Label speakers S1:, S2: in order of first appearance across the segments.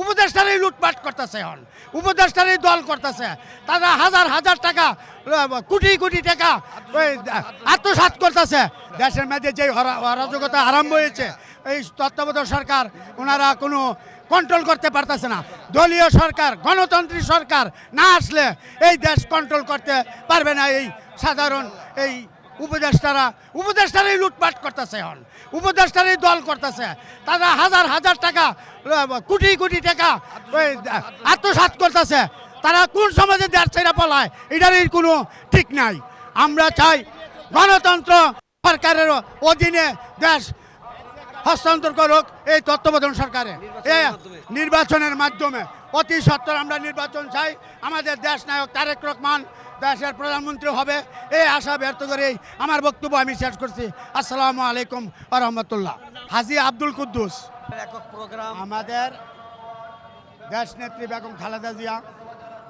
S1: উপদেষ্টারই লুটপাট করতেছে এখন। উপদেষ্টারই দল করতেছে। তারা হাজার হাজার টাকা, কোটি কোটি টাকা, ওই, আত্মসাৎ করতেছে। দেশের মধ্যে যে অরা- অরাজকতা আরম্ভ হয়েছে, এই তত্ত্বাবধায়ক সরকার, ওনারা কোনো কন্ট্রোল করতে পারতেছে না। দলীয় সরকার গণতন্ত্রী সরকার না আসলে এই দেশ কন্ট্রোল করতে পারবে না এই সাধারণ, এই উপদেষ্টারা, উপদেষ্টারই লুটপাট করতেছে এখন। উপদেষ্টারই দল করতেছে। তারা হাজার হাজার টাকা, কোটি কোটি টাকা, ওই, আত্মসাৎ করতেছে। তারা কোন সমাজে দেশ ছেড়ে পলায়, এটারই কোনো ঠিক নাই। আমরা চাই গণতন্ত্র সরকারের অধীনে দেশ হস্তান্তর করুক এই তত্ত্বাবধান সরকারে। নির্বাচনের মাধ্যমে অতি সত্তর আমরা নির্বাচন চাই। আমাদের দেশ নায়ক তারেক রহমান দেশের প্রধানমন্ত্রী হবে এই আশা ব্যর্থ করেই আমার বক্তব্য আমি শেষ করছি। আসসালামু আলাইকুম রহমতুল্লাহ। হাজি আব্দুল কুদ্দুস।
S2: একক প্রোগ্রাম।
S1: আমাদের দেশ নেত্রী বেগম খালেদা জিয়া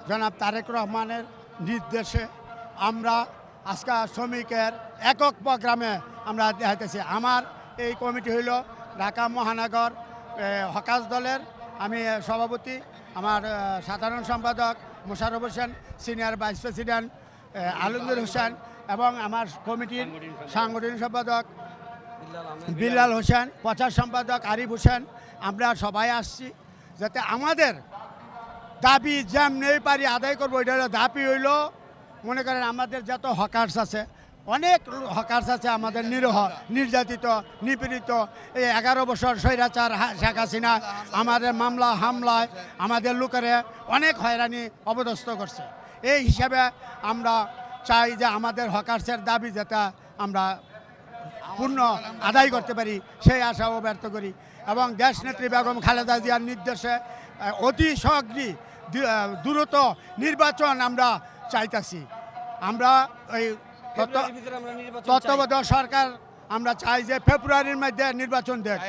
S1: জনাব তারেক রহমানের নির্দেশে আমরা আজকে শ্রমিকের একক প্রোগ্রামে আমরা দেখাইতেছি। আমার এই কমিটি হইল ঢাকা মহানগর হকাজ দলের আমি সভাপতি আমার সাধারণ সম্পাদক Mosharraf Hossain senior vice president এ, আলমদুর হোসেন এবং আমার কমিটির সাংগঠনিক সম্পাদক বিল্লাল হোসেন প্রচার সম্পাদক আরিফ হোসেন। আমরা সবাই আসছি যাতে আমাদের দাবি যেমনি পারি আদায় করব এটা দাবি হইল মনে করেন আমাদের যত হকার্স আছে অনেক হকার্স আছে আমাদের নিরহ, নির্যাতিত, নিপীড়িত। এই এগারো বছর স্বৈরাচার শেখ হাসিনা আমাদের মামলা, হামলায় আমাদের লোকেরে অনেক হয়রানি অবদস্ত করছে। এই হিসাবে আমরা চাই যে আমাদের হকার্সের দাবি যাতে আমরা পূর্ণ আদায় করতে পারি, সেই আশাও ব্যর্থ করি। এবং দেশ নেত্রী বেগম খালেদা জিয়ার নির্দেশে অতি সগ্রী দ্রুত নির্বাচন আমরা চাইতাছি। আমরা এই তত্ত্বাবধায়ক সরকার আমরা চাই যে ফেব্রুয়ারির মধ্যে নির্বাচন দেখ।